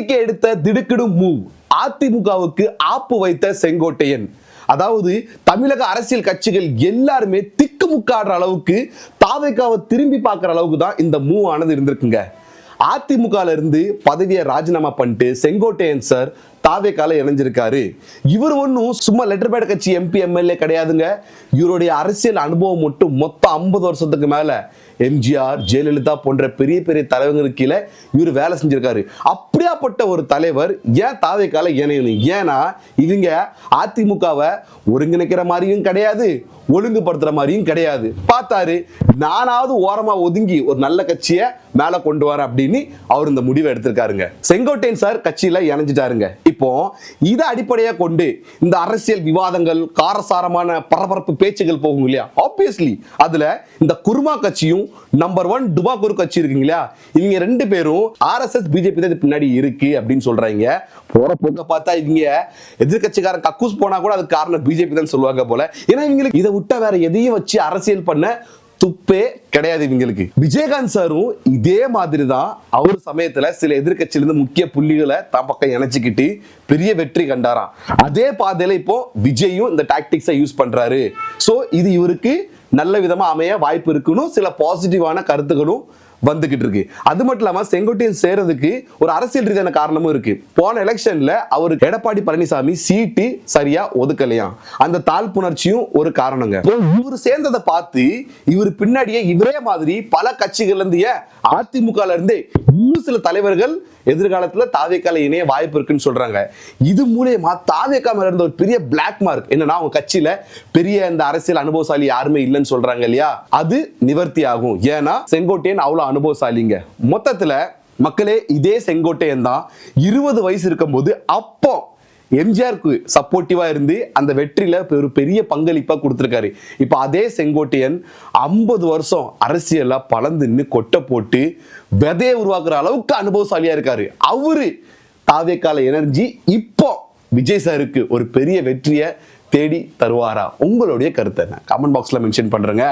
டிவிக்கு எடுத்த திடுக்கிடும் மூவ் அதிமுகவுக்கு ஆப்பு வைத்த செங்கோட்டையன். அதாவது தமிழக அரசியல் கட்சிகள் எல்லாருமே திக்குமுக்காடுற அளவுக்கு தாவைக்காவை திரும்பி பார்க்குற அளவுக்கு தான் இந்த மூவ் ஆனது இருந்திருக்குங்க. அதிமுகல இருந்து பதவியை ராஜினாமா பண்ணிட்டு செங்கோட்டையன் சார் தாவே கால இணைஞ்சிருக்காரு. இவர் ஒன்றும் சும்மா லெட்டர் பேட் கட்சி எம்பி எம்எல்ஏ கிடையாதுங்க. இவருடைய அரசியல் அனுபவம் மட்டும் மொத்தம் ஐம்பது வருஷத்துக்கு மேலே எம்ஜிஆர் ஜெயலலிதா போன்ற பெரிய பெரிய தலைவர்களுக்கு கீழே இவர் வேலை செஞ்சிருக்காரு. அப்படியாப்பட்ட ஒரு தலைவர் ஏன் தாவேக்கால இணையணும்? ஏன்னா இவங்க அதிமுகவை ஒருங்கிணைக்கிற மாதிரியும் கிடையாது ஒழுங்குபடுத்துற மாதிரியும் கிடையாது. பார்த்தாரு நானாவது ஓரமா ஒதுங்கி ஒரு நல்ல கட்சியை மேல கொண்டு வர அப்படின்னு அவர் இந்த முடிவை எடுத்திருக்காருங்க. செங்கோட்டையன் சார் கட்சியில இணைஞ்சிட்டாருங்க. இப்போ இதை அடிப்படையா கொண்டு இந்த அரசியல் விவாதங்கள் காரசாரமான பரபரப்பு பேச்சுகள் போகும் இல்லையா? ஆப்வியஸ்லி அதுல இந்த குருமா கட்சியும் நம்பர் ஒன் டுபாக்கூர் கட்சி இருக்குங்க இல்லையா? இவங்க ரெண்டு பேரும் ஆர்எஸ்எஸ் பிஜேபி தான் பின்னாடி இருக்கு அப்படின்னு சொல்றாங்க. போற போக்க பார்த்தா இவங்க எதிர்கட்சிக்காரன் கக்கூஸ் போனா கூட அதுக்கு காரணம் பிஜேபி தான் சொல்லுவாங்க போல. ஏன்னா இவங்களுக்கு இதை விட்டா வேற எதையும் வச்சு அரசியல் பண்ண துப்பே கிடையாது இவங்களுக்கு. விஜயகாந்த் சாரும் இதே மாதிரி தான் அவர் சமயத்துல சில எதிர்கட்சியிலிருந்து முக்கிய புள்ளிகளை தான் பக்கம் இணைச்சிக்கிட்டு பெரிய வெற்றி கண்டாராம். அதே பாதையில இப்போ விஜயும் இந்த டாக்டிக்ஸை யூஸ் பண்றாரு. ஸோ இது இவருக்கு நல்ல விதமா அமைய வாய்ப்பு இருக்குன்னு சில பாசிட்டிவான கருத்துக்களும் வந்துகிட்டு இருக்கு அது மட்டும் இல்லாம செங்கோட்டையன் சேர்றதுக்கு ஒரு அரசியல் ரீதியான காரணமும் இருக்கு. போன எலெக்ஷன்ல அவருக்கு எடப்பாடி பழனிசாமி சீட்டு சரியா ஒதுக்கலையாம் அந்த தாழ்ப்புணர்ச்சியும் ஒரு காரணங்க. இவர் சேர்ந்ததை பார்த்து இவர் பின்னாடியே இவரே மாதிரி பல கட்சிகள்ல இருந்து அதிமுகல இருந்தே இன்னும் சில தலைவர்கள் எதிர்காலத்துல தாவேக்கால இணைய வாய்ப்பு இருக்குன்னு சொல்றாங்க. இது மூலியமா தாவேக்கா மேல இருந்த ஒரு பெரிய பிளாக் மார்க் என்னன்னா அவங்க கட்சியில பெரிய இந்த அரசியல் அனுபவசாலி யாருமே இல்லைன்னு சொல்றாங்க இல்லையா? அது நிவர்த்தி ஆகும் ஏன்னா செங்கோட்டையன் அவ்வளவு அனுபவசாலிங்க. மொத்தத்தில் மக்களே இதே செங்கோட்டையன் தான். இருபது வயசு இருக்கும்போது அப்போ எம்ஜிஆருக்கு சப்போர்ட்டிவாக இருந்து அந்த வெற்றியில் ஒரு பெரிய பங்களிப்பாக கொடுத்துருக்காரு. இப்போ அதே செங்கோட்டையன் ஐம்பது வருஷம் அரசியலாக பலந்துன்னு கொட்டை போட்டு விதையை உருவாக்குற அளவுக்கு அனுபவசாலியாக இருக்காரு. அவரு தாவேக்கால எனர்ஜி இப்போ விஜய் சாருக்கு ஒரு பெரிய வெற்றியை தேடி தருவாரா? உங்களுடைய கருத்து என்ன? கமெண்ட் பாக்ஸில் மென்ஷன் பண்ணுறேங்க